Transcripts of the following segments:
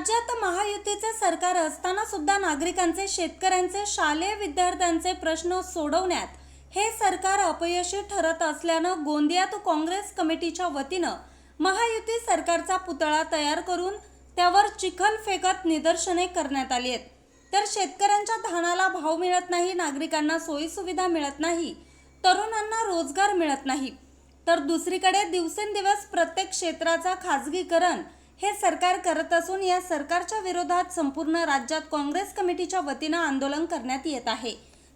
राज्यात महायुतीचे सरकार असताना सुद्धा नागरिकांचे शेतकऱ्यांचे शालेय विद्यार्थ्यांचे प्रश्न सोडवण्यात हे सरकार अपयशी ठरत असल्यानं गोंदियात काँग्रेस कमिटीच्या वतीनं महायुती सरकारचा पुतळा तयार करून त्यावर चिखल फेकत निदर्शने करण्यात आली आहेत. तर शेतकऱ्यांच्या धानाला भाव मिळत नाही नागरिकांना सोयीसुविधा मिळत नाही तरुणांना रोजगार मिळत नाही. तर दुसरीकडे दिवसेंदिवस प्रत्येक क्षेत्राचा खाजगीकरण हे सरकार करत असून या सरकारच्या विरोधात संपूर्ण राज्यात काँग्रेस कमिटीच्या वतीनं आंदोलन करण्यात येत आहे.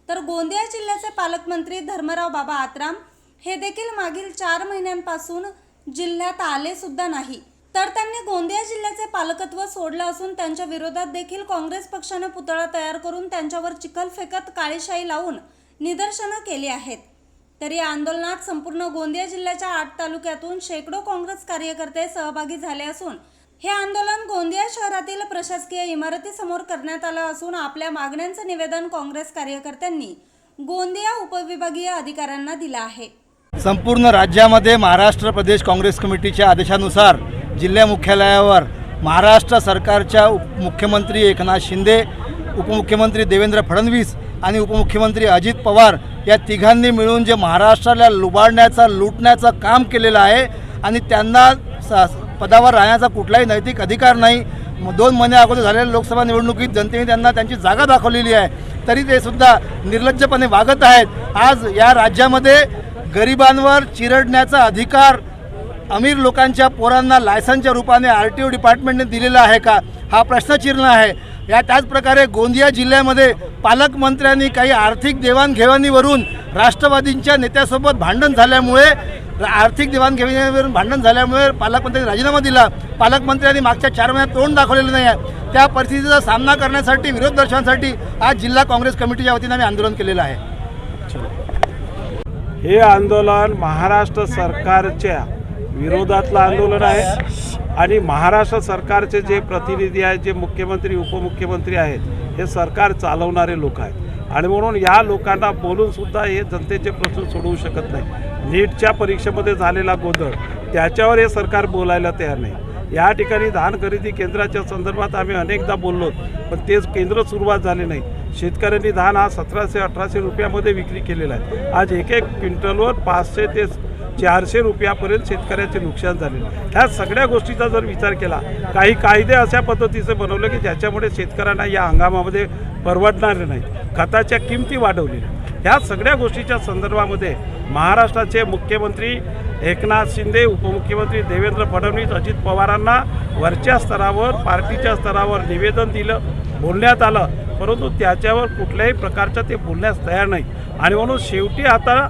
तर गोंदिया जिल्ह्याचे पालकमंत्री धर्मराव बाबा आत्राम हे देखील मागील चार महिन्यांपासून जिल्ह्यात आले सुद्धा नाही. तर त्यांनी गोंदिया जिल्ह्याचे पालकत्व सोडलं असून त्यांच्या विरोधात देखील काँग्रेस पक्षानं पुतळा तयार करून त्यांच्यावर चिखल फेकत काळीशाई लावून निदर्शनं केली आहेत. तर या आंदोलनात संपूर्ण गोंदिया जिल्ह्याच्या आठ तालुक्यातून शेकडो काँग्रेस कार्यकर्ते सहभागी झाले असून हे आंदोलन गोंदिया शहरातील प्रशासकीय इमारतीसमोर करण्यात आलं असून आपल्या मागण्यांचं निवेदन काँग्रेस कार्यकर्त्यांनी गोंदिया उपविभागीय अधिकाऱ्यांना दिलं आहे. संपूर्ण राज्यामध्ये महाराष्ट्र प्रदेश काँग्रेस कमिटीच्या आदेशानुसार जिल्हा मुख्यालयावर महाराष्ट्र सरकारच्या उप मुख्यमंत्री एकनाथ शिंदे उपमुख्यमंत्री देवेंद्र फडणवीस आणि उपमुख्यमंत्री अजित पवार या तिघांनी मिळून जे महाराष्ट्राला लुबाडण्याचं लुटण्याचं काम केलेलं आहे आणि त्यांना पदावर राहण्याचा कुठलाही नैतिक अधिकार नाही. दोन महिने अगोदर झालेल्या लोकसभा निवडणुकीत जनतेने त्यांना त्यांची जागा दाखवलेली आहे. तरी ते सुद्धा निर्लज्जपणे वागत आहेत. आज या राज्यामध्ये गरिबांवर चिरडण्याचा अधिकार अमीर लोकांच्या पोरांना लायसनच्या रूपाने आर टी ओ डिपार्टमेंटने दिलेला आहे का? हा प्रश्नचिन्ह आहे. या त्याचप्रकारे गोंदिया जिल्ह्यामध्ये पालकमंत्र्यांनी काही आर्थिक देवाणघेवाणीवरून राष्ट्रवादींच्या नेत्यासोबत भांडण झाल्यामुळे आर्थिक देवाणघेवाणीवरून भांडण झाल्यामुळे पालकमंत्र्यांनी राजीनामा दिला. पालकमंत्र्यांनी मागच्या चार महिन्यात तोंड दाखवलेलं नाही आहे. त्या परिस्थितीचा सामना करण्यासाठी विरोध दर्शनासाठी आज जिल्हा काँग्रेस कमिटीच्या वतीने आम्ही आंदोलन केलेलं आहे. हे आंदोलन महाराष्ट्र सरकारच्या विरोधातलं आंदोलन आहे आणि महाराष्ट्र सरकारचे जे प्रतिनिधी आहेत जे मुख्यमंत्री उपमुख्यमंत्री आहेत हे सरकार चालवणारे लोक आहेत. आणि म्हणून या लोकांना बोलून सुद्धा हे जनतेचे प्रश्न सोडवू शकत नाही. नीटच्या परीक्षेमध्ये झालेला गोंधळ त्याच्यावर हे सरकार बोलायला तयार नाही. या ठिकाणी धान खरेदी केंद्राच्या संदर्भात आम्ही अनेकदा बोललो पण तेच केंद्र सुरुवात झाले नाही. शेतकऱ्यांनी धान हा सतराशे अठराशे रुपयामध्ये विक्री केलेला आहे. आज एक एक क्विंटलवर पाचशे ते चारशे रुपयापर्यंत शेतकऱ्याचे नुकसान झाले. ह्या सगळ्या गोष्टीचा जर विचार केला काही कायदे अशा पद्धतीचे बनवले की ज्याच्यामुळे शेतकऱ्यांना या हंगामामध्ये परवडणारे नाही. खताच्या किमती वाढवलेल्या ह्या सगळ्या गोष्टीच्या संदर्भामध्ये महाराष्ट्राचे मुख्यमंत्री एकनाथ शिंदे उपमुख्यमंत्री देवेंद्र फडणवीस अजित पवारांना वरच्या स्तरावर पार्टीच्या स्तरावर निवेदन दिलं बोलण्यात आलं. परंतु त्याच्यावर कुठल्याही प्रकारचं ते बोलण्यास तयार नाही. आणि म्हणून शेवटी आता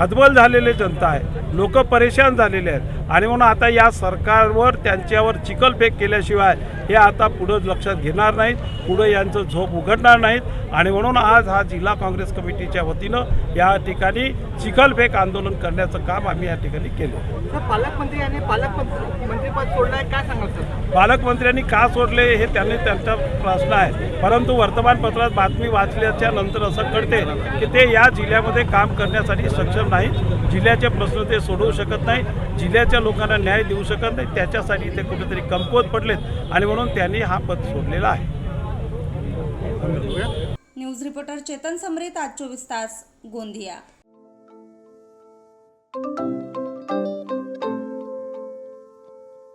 हतबल झालेले जनता आहे. लोक परेशान झालेले आहेत. आणि म्हणून आता या सरकारवर त्यांच्यावर चिखलफेक केल्याशिवाय हे आता पुढं लक्षात घेणार नाहीत. पुढं यांचं झोप उघडणार नाहीत. आणि म्हणून आज हा जिल्हा काँग्रेस कमिटीच्या वतीनं या ठिकाणी चिखलफेक आंदोलन करण्याचं काम आम्ही या ठिकाणी केलं. पालकमंत्री यांनी पालकमंत्री मंत्रीपद सोडलंय काय सर? पालकमंत्र्यांनी का सोडले हे त्यांनी त्यांचा प्रश्न आहे. परंतु वर्तमानपत्रात बातमी वाचल्याच्या नंतर असं कळते की ते या जिल्ह्यामध्ये काम करण्यासाठी सक्षम नाही जिल्ह्याचे प्रश्न ते सोडवू शकत नाही जिल्ह्याच्या लोकांना न्याय देऊ शकत नाही त्याच्यासाठी ते कुठेतरी कमकुवत पडलेत आणि म्हणून त्यांनी हा पद सोडलेला आहे. न्यूज रिपोर्टर चेतन समरेत आज चोवीस तास गोंदिया.